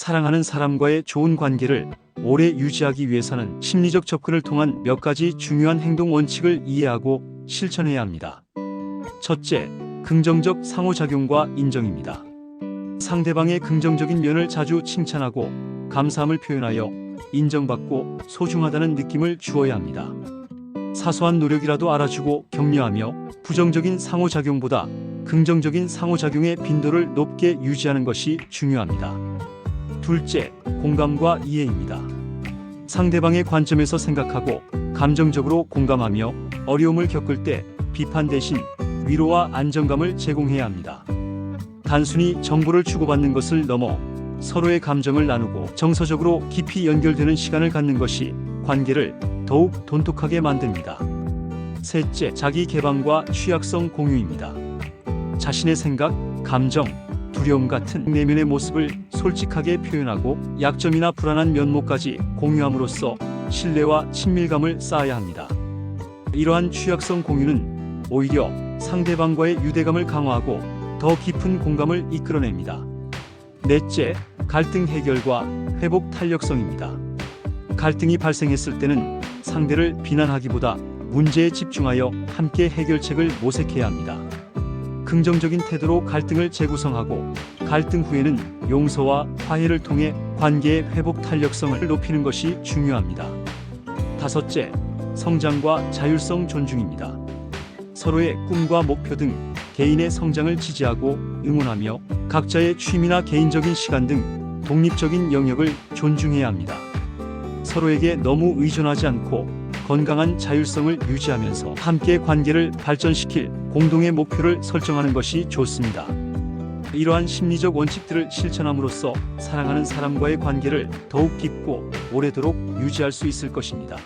사랑하는 사람과의 좋은 관계를 오래 유지하기 위해서는 심리적 접근을 통한 몇 가지 중요한 행동 원칙을 이해하고 실천해야 합니다. 첫째, 긍정적 상호작용과 인정입니다. 상대방의 긍정적인 면을 자주 칭찬하고 감사함을 표현하여 인정받고 소중하다는 느낌을 주어야 합니다. 사소한 노력이라도 알아주고 격려하며 부정적인 상호작용보다 긍정적인 상호작용의 빈도를 높게 유지하는 것이 중요합니다. 둘째, 공감과 이해입니다. 상대방의 관점에서 생각하고 감정적으로 공감하며 어려움을 겪을 때 비판 대신 위로와 안정감을 제공해야 합니다. 단순히 정보를 주고받는 것을 넘어 서로의 감정을 나누고 정서적으로 깊이 연결되는 시간을 갖는 것이 관계를 더욱 돈독하게 만듭니다. 셋째, 자기 개방과 취약성 공유입니다. 자신의 생각, 감정, 두려움 같은 내면의 모습을 솔직하게 표현하고 약점이나 불안한 면모까지 공유함으로써 신뢰와 친밀감을 쌓아야 합니다. 이러한 취약성 공유는 오히려 상대방과의 유대감을 강화하고 더 깊은 공감을 이끌어냅니다. 넷째, 갈등 해결과 회복 탄력성입니다. 갈등이 발생했을 때는 상대를 비난하기보다 문제에 집중하여 함께 해결책을 모색해야 합니다. 긍정적인 태도로 갈등을 재구성하고 갈등 후에는 용서와 화해를 통해 관계의 회복 탄력성을 높이는 것이 중요합니다. 다섯째, 성장과 자율성 존중입니다. 서로의 꿈과 목표 등 개인의 성장을 지지하고 응원하며 각자의 취미나 개인적인 시간 등 독립적인 영역을 존중해야 합니다. 서로에게 너무 의존하지 않고 건강한 자율성을 유지하면서 함께 관계를 발전시킬 공동의 목표를 설정하는 것이 좋습니다. 이러한 심리적 원칙들을 실천함으로써 사랑하는 사람과의 관계를 더욱 깊고 오래도록 유지할 수 있을 것입니다.